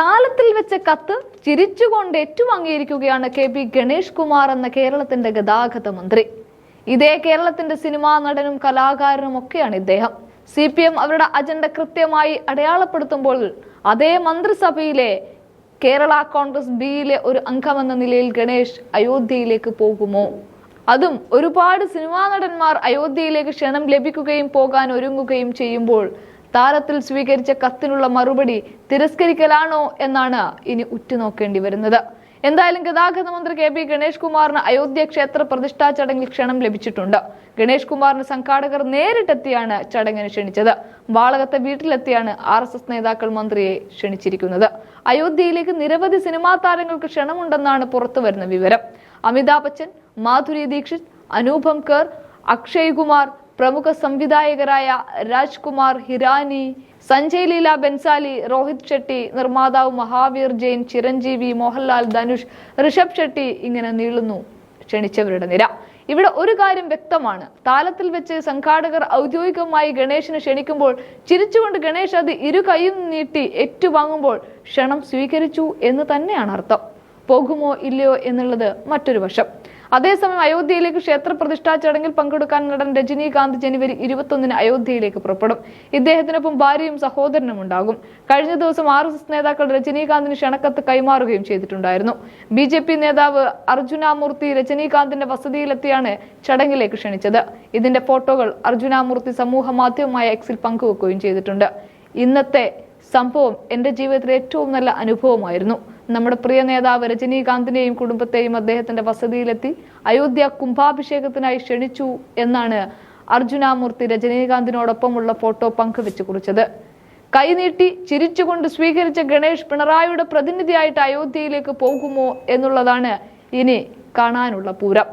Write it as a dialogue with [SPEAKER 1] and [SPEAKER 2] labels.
[SPEAKER 1] താലത്തിൽ വെച്ച കത്ത് ചിരിച്ചുകൊണ്ട് ഏറ്റുവാങ്ങിയിരിക്കുകയാണ് കെ പി ഗണേഷ് കുമാർ എന്ന കേരളത്തിന്റെ ഗതാഗത മന്ത്രി. ഇതേ കേരളത്തിന്റെ സിനിമാ നടനും കലാകാരനും ഒക്കെയാണ് ഇദ്ദേഹം. സി പി എം അവരുടെ അജണ്ട കൃത്യമായി അടയാളപ്പെടുത്തുമ്പോൾ അതേ മന്ത്രിസഭയിലെ കേരള കോൺഗ്രസ് ബിയിലെ ഒരു അംഗമെന്ന നിലയിൽ ഗണേഷ് അയോധ്യയിലേക്ക് പോകുമോ? അതും ഒരുപാട് സിനിമാ നടന്മാർ അയോധ്യയിലേക്ക് ക്ഷണം ലഭിക്കുകയും പോകാൻ ഒരുങ്ങുകയും ചെയ്യുമ്പോൾ താരത്തിൽ സ്വീകരിച്ച കത്തിനുള്ള മറുപടി തിരസ്കരിക്കലാണോ എന്നാണ് ഇനി ഉറ്റുനോക്കേണ്ടി വരുന്നത്. എന്തായാലും ഗതാഗത മന്ത്രി കെ പി ഗണേഷ് കുമാറിന് അയോധ്യ ക്ഷേത്ര പ്രതിഷ്ഠാ ചടങ്ങിൽ ക്ഷണം ലഭിച്ചിട്ടുണ്ട്. ഗണേഷ് കുമാറിന് സംഘാടകർ നേരിട്ടെത്തിയാണ് ചടങ്ങിന് ക്ഷണിച്ചത്. വാളകത്തെ വീട്ടിലെത്തിയാണ് ആർ എസ് എസ് നേതാക്കൾ മന്ത്രിയെ ക്ഷണിച്ചിരിക്കുന്നത്. അയോധ്യയിലേക്ക് നിരവധി സിനിമാ താരങ്ങൾക്ക് ക്ഷണമുണ്ടെന്നാണ് പുറത്തു വരുന്ന വിവരം. അമിതാഭ് ബച്ചൻ മാധുരി ദീക്ഷിത് അനൂപം കർ അക്ഷയ് കുമാർ പ്രമുഖ സംവിധായകരായ രാജ്കുമാർ ഹിരാനി സഞ്ജയ് ലീല ബെൻസാലി രോഹിത് ഷെട്ടി നിർമ്മാതാവ് മഹാവീർ ജെയിൻ ചിരഞ്ജീവി മോഹൻലാൽ ധനുഷ് ഋഷഭ് ഷെട്ടി ഇങ്ങനെ നീളുന്നു. ക്ഷണിച്ചവരുടെ നിര. ഇവിടെ ഒരു കാര്യം വ്യക്തമാണ്. താലത്തിൽ വെച്ച് സംഘാടകർ ഔദ്യോഗികമായി ഗണേശിനെ ക്ഷണിക്കുമ്പോൾ ചിരിച്ചുകൊണ്ട് ഗണേശ് അത് ഇരു കൈയും നീട്ടി ഏറ്റുവാങ്ങുമ്പോൾ ക്ഷണം സ്വീകരിച്ചു എന്ന് തന്നെയാണ് അർത്ഥം. പോകുമോ ഇല്ലയോ എന്നുള്ളത് മറ്റൊരു വശം. അതേസമയം അയോധ്യയിലേക്ക് ക്ഷേത്ര പ്രതിഷ്ഠാ ചടങ്ങിൽ പങ്കെടുക്കാൻ നടൻ രജനീകാന്ത് ജനുവരി ഇരുപത്തൊന്നിന് അയോധ്യയിലേക്ക് പുറപ്പെടും. ഇദ്ദേഹത്തിനൊപ്പം ഭാര്യയും സഹോദരനും ഉണ്ടാകും. കഴിഞ്ഞ ദിവസം ആർ എസ് എസ് നേതാക്കൾ രജനീകാന്തിന് ക്ഷണക്കത്ത് കൈമാറുകയും ചെയ്തിട്ടുണ്ടായിരുന്നു. ബി ജെ പി നേതാവ് അർജുനാമൂർത്തി രജനീകാന്തിന്റെ വസതിയിലെത്തിയാണ് ചടങ്ങിലേക്ക് ക്ഷണിച്ചത്. ഇതിന്റെ ഫോട്ടോകൾ അർജുനാമൂർത്തി സമൂഹ മാധ്യമമായ എക്സിൽ പങ്കുവെക്കുകയും ചെയ്തിട്ടുണ്ട്. ഇന്നത്തെ സംഭവം എന്റെ ജീവിതത്തിലെ ഏറ്റവും നല്ല അനുഭവമായിരുന്നു. നമ്മുടെ പ്രിയ നേതാവ് രജനീകാന്തിനെയും കുടുംബത്തെയും അദ്ദേഹത്തിന്റെ വസതിയിലെത്തി അയോധ്യ കുംഭാഭിഷേകത്തിനായി ക്ഷണിച്ചു എന്നാണ് അർജുനാമൂർത്തി രജനീകാന്തിനോടൊപ്പമുള്ള ഫോട്ടോ പങ്കുവെച്ച് കുറിച്ചത്. കൈനീട്ടി ചിരിച്ചുകൊണ്ട് സ്വീകരിച്ച ഗണേഷ് പിണറായിയുടെ പ്രതിനിധിയായിട്ട് അയോധ്യയിലേക്ക് പോകുമോ എന്നുള്ളതാണ് ഇനി കാണാനുള്ള പൂരം.